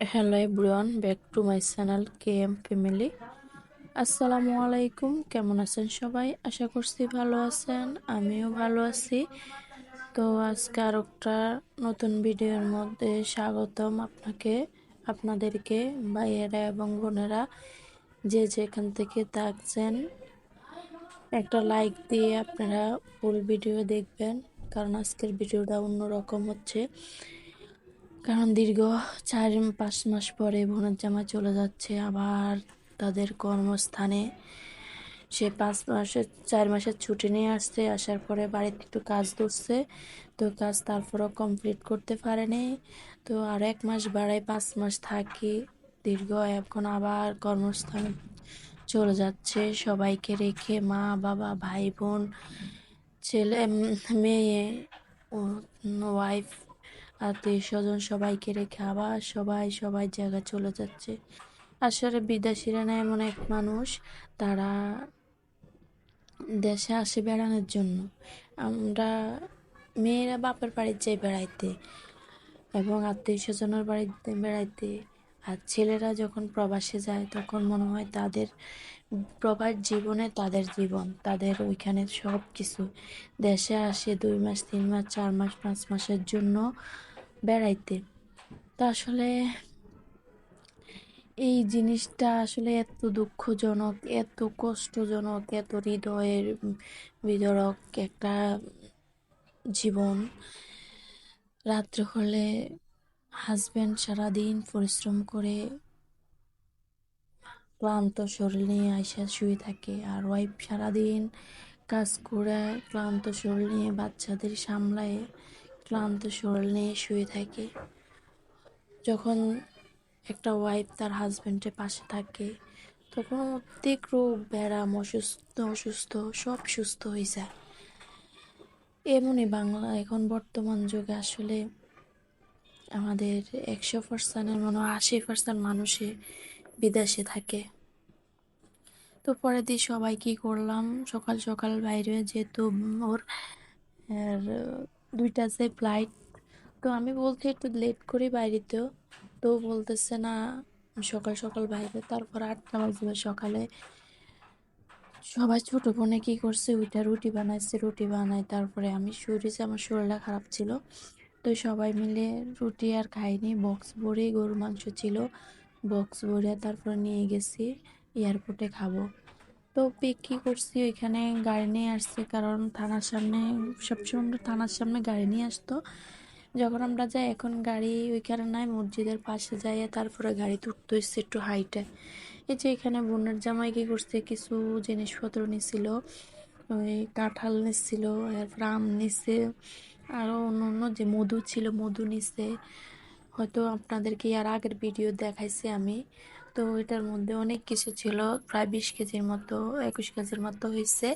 Hello everyone back to my channel K M family আসসালামু আলাইকুম কেমন আছেন সবাই? আশা করছি ভালো আছেন, আমিও ভালো আছি। তো আজকে আর একটা নতুন ভিডিওর মধ্যে স্বাগতম আপনাকে, আপনাদেরকে, ভাইয়েরা এবং বোনেরা। যে যেখান থেকে থাকছেন একটা লাইক দিয়ে আপনারা ফুল ভিডিও দেখবেন, কারণ আজকের ভিডিওটা অন্যরকম হচ্ছে। কারণ দীর্ঘ চার পাঁচ মাস পরে বোনের জামা চলে যাচ্ছে। আবার তাদের কর্মস্থানে সে পাঁচ মাসের চার মাসের ছুটি নিয়ে আসছে। আসার পরে বাড়িতে একটু কাজ ধরছে তো কাজ তারপরও কমপ্লিট করতে পারেনি। তো আর এক মাস বাড়ায় পাঁচ মাস থাকি দীর্ঘ। এখন আবার কর্মস্থানে চলে যাচ্ছে। সবাইকে রেখে মা, বাবা, ভাই, বোন, ছেলে মেয়ে ওয়াইফ আত্মীয় স্বজন সবাইকে রেখে আবার সবাই সবাই জায়গা চলে যাচ্ছে। আসলে বিদেশিরা না এমন এক মানুষ, তারা দেশে আসে বেড়ানোর জন্য। আমরা মেয়েরা বাপের বাড়ির যাই বেড়াইতে এবং আত্মীয় স্বজনের বাড়িতে বেড়াইতে। আর ছেলেরা যখন প্রবাসে যায়, তখন মনে হয় তাদের প্রবাস জীবনে তাদের জীবন, তাদের ওইখানে সব কিছু দেশে আসে দুই মাস, তিন মাস, চার মাস, পাঁচ মাসের জন্য বেড়াইতে। তো আসলে এই জিনিসটা আসলে এত দুঃখজনক, এত কষ্টজনক, এত হৃদয়ের বিদরক একটা জীবন। রাত্রে হলে হাজব্যান্ড সারাদিন পরিশ্রম করে ক্লান্ত শরীর নিয়ে আইসা শুয়ে থাকে আর ওয়াইফ সারাদিন কাজ করে ক্লান্ত শরীর নিয়ে বাচ্চাদের সামলায়। ক্লান্ত শরীর নিয়ে শুয়ে থাকে। যখন একটা ওয়াইফ তার হাজব্যান্ডের পাশে থাকে, তখন প্রত্যেক রোগ ব্যায়াম অসুস্থ অসুস্থ, সব সুস্থ হয়ে যায়। এমনই বাংলা এখন বর্তমান যুগে আসলে আমাদের একশো পার্সেন্টের মনে আশি পার্সেন্ট মানুষে বিদেশে থাকে। তো পরের দিন সবাই কী করলাম? সকাল সকাল বাইরে যেহেতু ওর দুইটা যে ফ্লাইট তো আমি বলছি একটু লেট করি বাইরেতেও তো বলতেছে, না, সকাল সকাল বাইরে। তারপর আটটা বাজবে সকালে। সবাই ছোটো বোনে কী করছে? ওইটা রুটি বানাইছে, রুটি বানাই তারপরে আমি শুয়েছি, আমার শরীরটা খারাপ ছিল। তো সবাই মিলে রুটি আর খাইনি বক্স ভরে গরুর মাংস ছিল। বক্স ভরে তারপরে নিয়ে গেছি এয়ারপোর্টে খাব। তো কী করছি ওইখানে গাড়ি নিয়ে আসছে, কারণ থানার সামনে, সবসময় আমরা থানার সামনে গাড়ি নিয়ে আসতো। যখন আমরা যাই, এখন গাড়ি ওইখানে নাই, মসজিদের পাশে যাই তারপরে গাড়ি তুলতে হচ্ছে একটু হাইটে। এই যে এখানে বোনের জামাই কী করছে, কিছু জিনিসপত্র নিছিল, ওই কাঁঠাল নিচ্ছিল এরপর আম নিচ্ছে আরও অন্য অন্য যে মধু ছিল, মধু নিচ্ছে হয়তো আপনাদেরকে আর আগের ভিডিও দেখাইছি আমি। তো এটার মধ্যে অনেক কিছু ছিল। প্রায় বিশ কেজির মতো, একুশ কেজির মতো হয়েছে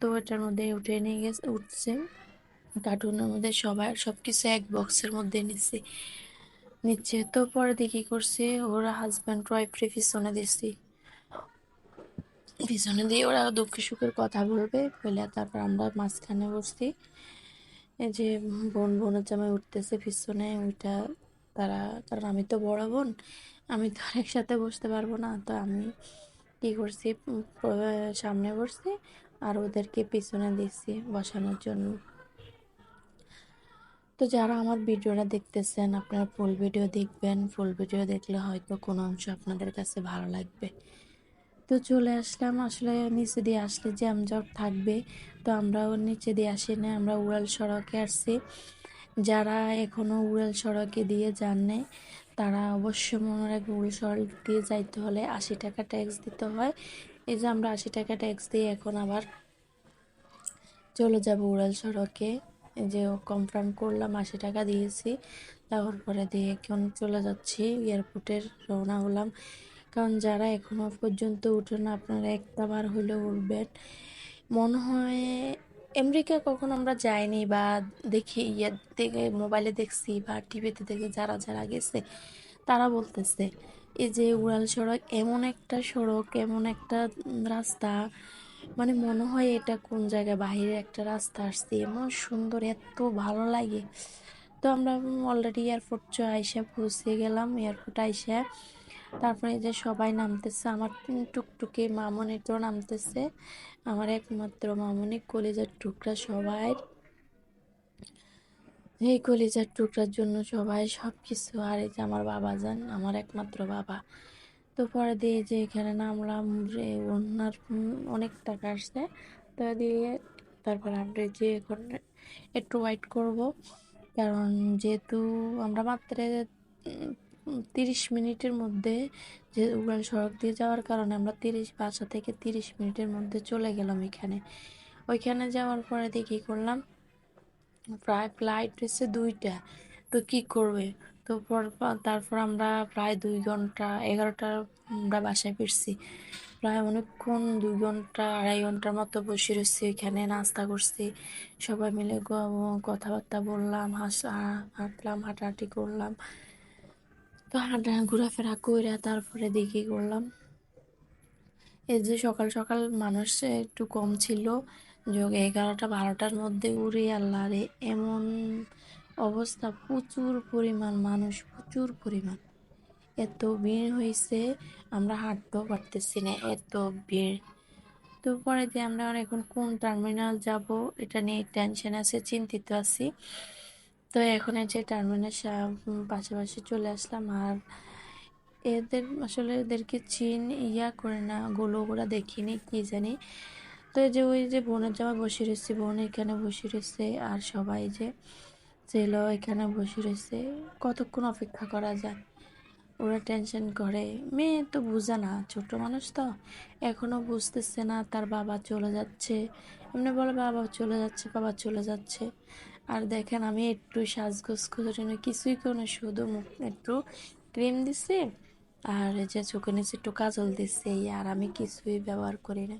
তো এটার মধ্যে উঠে নিয়ে গেছে, উঠছে। কার্টুনের মধ্যে সবাই সব কিছু এক বক্সের মধ্যে নিচ্ছে নিচ্ছে। তো পরে দেখি করছে, ওরা হাজব্যান্ড ওয়াইফরে পিছনে দিচ্ছি পিছনে দিয়ে ওরা দুঃখ সুখের কথা বলবে, বলে তারপর আমরা মাঝখানে বসছি। এই যে বোন বোনের জামাই উঠতেছে পিছনে, ওইটা তারা, কারণ আমি তো বড় বোন, আমি তো আর একসাথে বসতে পারব না। তো আমি কী করছি সামনে বসছি আর ওদেরকে পিছনে দিচ্ছি বসানোর জন্য। তো যারা আমার ভিডিওটা দেখতেছেন, আপনারা ফুল ভিডিও দেখবেন। ফুল ভিডিও দেখলে হয়তো কোনো অংশ আপনাদের কাছে ভালো লাগবে। তো চলে আসলাম। আসলে নিচে দিয়ে আসলে জ্যামজট থাকবে। তো আমরাও নিচে দিয়ে আসি না আমরা উড়াল সড়কে আসছি। যারা এখনও উড়াল সড়কে দিয়ে যান নাই, তারা অবশ্যই মনে রাখবে উড়াল সড়ক দিয়ে যাইতে হলে আশি টাকা ট্যাক্স দিতে হয়। এই যে আমরা আশি টাকা ট্যাক্স দিয়ে এখন আবার চলে যাব উড়াল সড়কে। যে কনফার্ম করলাম, আশি টাকা দিয়েছি। তারপর পরে দিয়ে এখন চলে যাচ্ছি এয়ারপোর্টের রওনা হলাম। কারণ যারা এখনও পর্যন্ত উঠে না, আপনারা একটা বার হলেও উঠবেন। মনে হয় আমেরিকা কখন আমরা যাইনি বা দেখি ইয়ে দেখে মোবাইলে দেখছি বা টিভিতে দেখে যারা যারা গেছে, তারা বলতেছে, এই যে উড়াল সড়ক এমন একটা সড়ক, এমন একটা রাস্তা মানে মনে হয় এটা কোন জায়গায় বাহিরে একটা রাস্তা আসছে, এমন সুন্দর, এত ভালো লাগে। তো আমরা অলরেডি এয়ারপোর্ট চ আইসা পৌঁছে গেলাম এয়ারপোর্ট আইসা তারপরে এই যে সবাই নামতেছে, আমার টুকটুকে মামনি তো নামতেছে, আমার একমাত্র মামনি, কলেজের টুকরা সবাই। এই কলিজার টুকরার জন্য সবাই সব কিছু আর এই যে আমার বাবা যান আমার একমাত্র বাবা। তো পরে দিয়ে যে এখানে নামলাম ওনার অনেক টাকা আসছে, তো দিয়ে তারপর আমরা যে এখন একটু ওয়েট করব, কারণ যেহেতু আমরা মাত্র তিরিশ মিনিটের মধ্যে যে উড়াল সড়ক দিয়ে যাওয়ার কারণে আমরা তিরিশ বাসা থেকে তিরিশ মিনিটের মধ্যে চলে গেলাম এখানে। ওইখানে যাওয়ার পরে দেখি করলাম, প্রায় ফ্লাইট হচ্ছে দুইটা। তো কি করবে? তো তারপর আমরা প্রায় দুই ঘণ্টা, এগারোটা আমরা বাসায় ফিরছি। প্রায় অনেকক্ষণ, দুই ঘণ্টা, আড়াই ঘণ্টার মতো বসে রয়েছি ওইখানে নাস্তা করছি। সবাই মিলে কথাবার্তা বললাম, হাস, হাঁটলাম, হাঁটাহাঁটি করলাম। তো ঘোরাফেরা করে তারপরে দেখি করলাম। এই যে সকাল সকাল মানুষ একটু কম ছিল, যোগ এগারোটা বারোটার মধ্যে উড়ে আল্লাহ রে, এমন অবস্থা, প্রচুর পরিমাণ মানুষ, প্রচুর পরিমাণ। এত ভিড় হয়েছে আমরা হাঁটতেও পারতেছি না, এত ভিড়। তো পরে যে আমরা এখন কোন টার্মিনাল যাব, এটা নিয়ে টেনশন আছে, চিন্তিত আছি। তো এখন যে টার্মিনাল পাশাপাশি চলে আসলাম। আর এদের, আসলে এদেরকে চিন, ইয়া করে না, গোলো গোড়া দেখিনি, কি জানি। তো যে ওই যে বোনের জামা বসে রয়েছে, বোন এখানে বসে রয়েছে, আর সবাই যে ছেলেও এখানে বসে রয়েছে। কতক্ষণ অপেক্ষা করা যায়? ওরা টেনশন করে। মেয়ে তো বুঝে না, ছোট মানুষ তো। এখনও বুঝতেছে না, তার বাবা চলে যাচ্ছে। এমনি বলে বাবা চলে যাচ্ছে, বাবা চলে যাচ্ছে। আর দেখেন আমি একটু সাজগোজ করে কিছুই কোনো শুধু মুখ একটু ক্রিম দিছে আর যে চোখে নিচে একটু কাজল দিচ্ছে আর আমি কিছুই ব্যবহার করি না।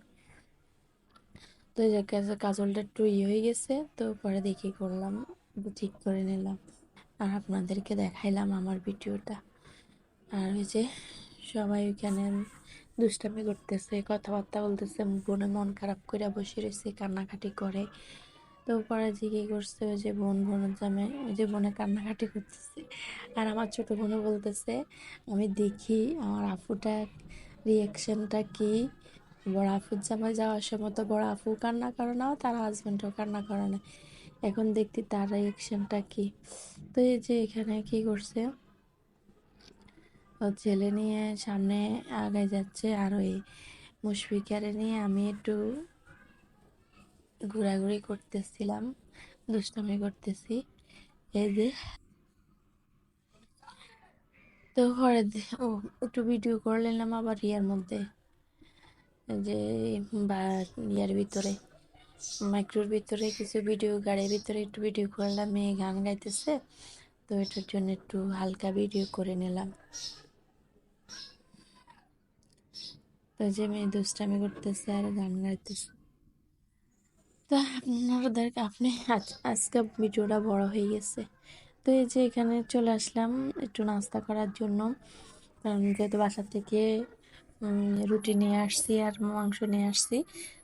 তো এই কাজলটা একটু ইয়ে হয়ে গেছে, তো পরে দেখি করলাম, ঠিক করে নিলাম। আর আপনাদেরকে দেখাইলাম আমার ভিডিওটা। আর ওই যে সবাই ওইখানে দুষ্টামি করতেছে, কথাবার্তা বলতেছে বোনে মন খারাপ করে বসে রয়েছে, কান্নাকাটি করে। তো পরে যে কী করছে ওই যে বোন বোনের জামে ওই যে বোনে কান্নাকাটি করতেছে। আর আমার ছোটো বোনও বলতেছে, আমি দেখি আমার আফুটা রিয়াকশানটা কী? বড় আফুর জামাই যাওয়ার সময় তো বড় আফু কান্না করে না, তার হাজব্যান্ডও কান্না করে না। এখন দেখতে তার রিয়াকশানটা কি? তো এই যে এখানে কি করছে ছেলে নিয়ে সামনে আগে যাচ্ছে আর ওই মুশফিকারে নিয়ে আমি একটু ঘোরাঘুরি করতেছিলাম, দুষ্টামি করতেছি। এই যে, তো ঘরে ও একটু ভিডিও করে নিলাম আবার ইয়ার মধ্যে। যে, বা ইয়ার ভিতরে, মাইক্রোর ভিতরে কিছু ভিডিও গাড়ির ভিতরে একটু ভিডিও করলাম মেয়ে গান গাইতেছে তো এটার জন্য একটু হালকা ভিডিও করে নিলাম। তো যে মেয়ে দুষ্টামি করতেছে আর গান গাইতেছে। তো আপনাদের আপনি আজকে ভিডিওটা বড় হয়ে গেছে। তো এই যে এখানে চলে আসলাম একটু নাস্তা করার জন্য। কারণ যেহেতু বাসা থেকে রুটি নিয়ে আসছি আর মাংস নিয়ে আসছি।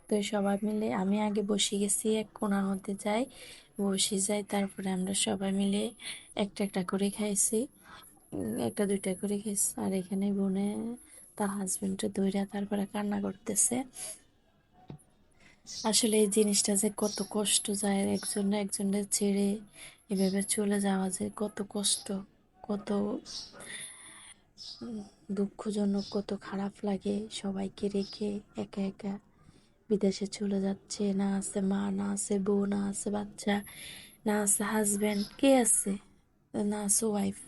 তো সবাই মিলে, আমি আগে বসে গেছি, এক কোনার মধ্যে যাই, বসে যাই, তারপরে আমরা সবাই মিলে একটা একটা করে খাইছি। একটা দুইটা করে খাইছি। আর এখানে বোনে তার হাজব্যান্ডটা দইরা তারপরে কান্না করতেছে। আসলে এই জিনিসটা যে কত কষ্ট যায় একজন না একজনের ছেড়ে এভাবে চলে যাওয়া যে কত কষ্ট, কত দুঃখজনক, কত খারাপ লাগে সবাইকে রেখে একা একা বিদেশে চলে যাচ্ছে। না আছে মা, না আছে বউ, না আছে বাচ্চা, না আছে হাজব্যান্ড কে আছে? না আছে ওয়াইফ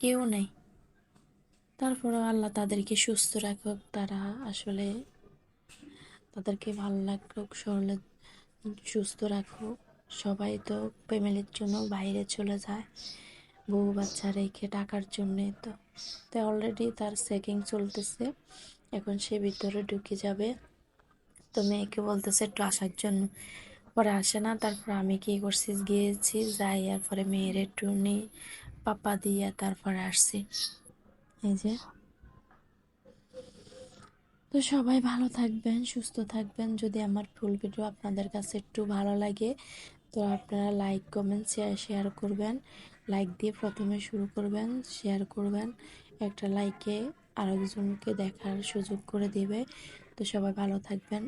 কেউ নেই। তারপরেও আল্লাহ তাদেরকে সুস্থ রাখুক, তারা আসলে তাদেরকে ভালো রাখুক, শরীরে সুস্থ রাখুক। সবাই তো ফ্যামিলির জন্য বাইরে চলে যায়, বউ বাচ্চা রেখে টাকার জন্যে তো। তো অলরেডি তার চেকিং চলতেছে, এখন সে ভিতরে ঢুকে যাবে। তো মেয়েকে বলতেছে, একটু আসার জন্য। পরে আসে না, তারপর আমি কি করছি? গিয়েছি, যাই আর পরে মেয়ের একটু নিয়ে পাপা দিয়ে তারপরে আসছি। এই যে তো সবাই ভালো থাকবেন, সুস্থ থাকবেন। যদি আমার ফুল ভিডিও আপনাদের কাছে একটু ভালো লাগে, তো আপনারা লাইক, কমেন্ট শেয়ার শেয়ার করবেন। লাইক দিয়ে প্রথমে শুরু করবেন শেয়ার করবেন। একটা লাইকে আরেকজনকে দেখার সুযোগ করে দেবে। তো সবাই ভালো থাকবেন।